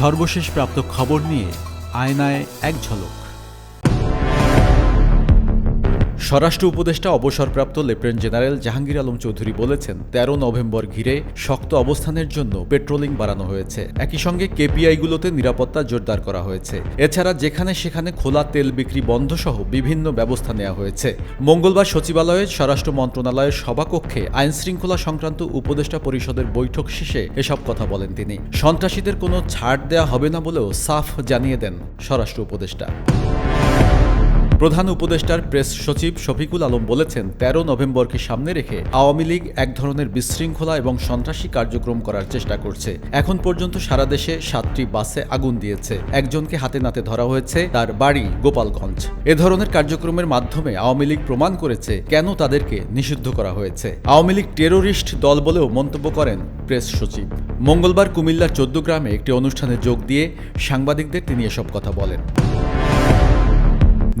সর্বশেষ প্রাপ্ত খবর নিয়ে আয়নায় এক ঝলক। স্বরাষ্ট্র উপদেষ্টা, অবসরপ্রাপ্ত লেফটেন্যান্ট জেনারেল জাহাঙ্গীর আলম চৌধুরী বলেছেন, তেরো নভেম্বর ঘিরে শক্ত অবস্থানের জন্য পেট্রোলিং বাড়ানো হয়েছে। একই সঙ্গে কেপিআইগুলোতে নিরাপত্তা জোরদার করা হয়েছে। এছাড়া যেখানে সেখানে খোলা তেল বিক্রি বন্ধ সহ বিভিন্ন ব্যবস্থা নেওয়া হয়েছে। মঙ্গলবার সচিবালয়ে স্বরাষ্ট্র মন্ত্রণালয়ের সভাকক্ষে আইন শৃঙ্খলা সংক্রান্ত উপদেষ্টা পরিষদের বৈঠক শেষে এসব কথা বলেন তিনি। সন্ত্রাসীদের কোনো ছাড় দেওয়া হবে না বলেও সাফ জানিয়ে দেন স্বরাষ্ট্র উপদেষ্টা। প্রধান উপদেষ্টার প্রেস সচিব শফিকুল আলম বলেছেন, তেরো নভেম্বরকে সামনে রেখে আওয়ামী লীগ এক ধরনের বিশৃঙ্খলা এবং সন্ত্রাসী কার্যক্রম করার চেষ্টা করছে। এখন পর্যন্ত সারা দেশে সাতটি বাসে আগুন দিয়েছে। একজনকে হাতে নাতে ধরা হয়েছে, তার বাড়ি গোপালগঞ্জ। এ ধরনের কার্যক্রমের মাধ্যমে আওয়ামী লীগ প্রমাণ করেছে কেন তাদেরকে নিষিদ্ধ করা হয়েছে। আওয়ামী লীগ টেরোরিস্ট দল বলেও মন্তব্য করেন প্রেস সচিব। মঙ্গলবার কুমিল্লার চোদ্দ গ্রামে একটি অনুষ্ঠানে যোগ দিয়ে সাংবাদিকদের তিনি এসব কথা বলেন।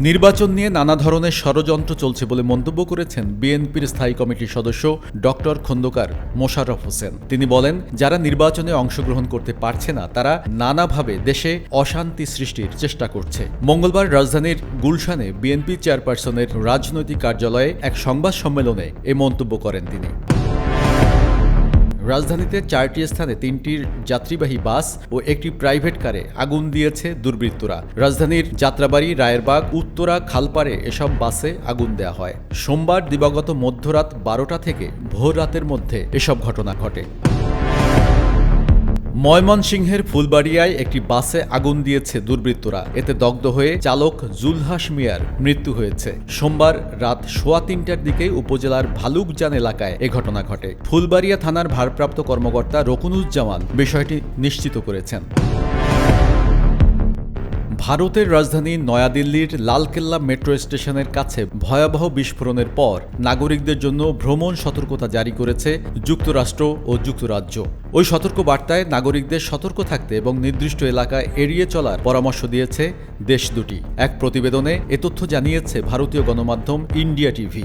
নির্বাচন নিয়ে নানা ধরনের ষড়যন্ত্র চলছে বলে মন্তব্য করেছেন বিএনপির স্থায়ী কমিটির সদস্য ডক্টর খন্দকার মোশাররফ হোসেন। তিনি বলেন, যারা নির্বাচনে অংশগ্রহণ করতে পারছে না, তারা নানাভাবে দেশে অশান্তি সৃষ্টির চেষ্টা করছে। মঙ্গলবার রাজধানীর গুলশানে বিএনপি চেয়ারপারসনের রাজনৈতিক কার্যালয়ে এক সংবাদ সম্মেলনে এ মন্তব্য করেন তিনি। রাজধানীতে চারটি স্থানে তিনটির যাত্রীবাহী বাস ও একটি প্রাইভেট কারে আগুন দিয়েছে দুর্বৃত্তরা। রাজধানীর যাত্রাবাড়ি, রায়েরবাগ, উত্তরা, খালপাড়ে এসব বাসে আগুন দেয়া হয়। সোমবার দিবাগত মধ্যরাত বারোটা থেকে ভোর রাতের মধ্যে এসব ঘটনা ঘটে। ময়মনসিংহের ফুলবাড়িয়ায় একটি বাসে আগুন দিয়েছে দুর্বৃত্তরা। এতে দগ্ধ হয়ে চালক জুলহাস মিয়ার মৃত্যু হয়েছে। সোমবার রাত সোয়া তিনটার দিকে উপজেলার ভালুকজান এলাকায় এ ঘটনা ঘটে। ফুলবাড়িয়া থানার ভারপ্রাপ্ত কর্মকর্তা রকুনুজ্জামান বিষয়টি নিশ্চিত করেছেন। ভারতের রাজধানী নয়াদিল্লির লালকেল্লা মেট্রো স্টেশনের কাছে ভয়াবহ বিস্ফোরণের পর নাগরিকদের জন্য ভ্রমণ সতর্কতা জারি করেছে যুক্তরাষ্ট্র ও যুক্তরাজ্য। ওই সতর্ক বার্তায় নাগরিকদের সতর্ক থাকতে এবং নির্দিষ্ট এলাকায় এড়িয়ে চলার পরামর্শ দিয়েছে দেশ দুটি। এক প্রতিবেদনে এ তথ্য জানিয়েছে ভারতীয় গণমাধ্যম ইন্ডিয়া টিভি।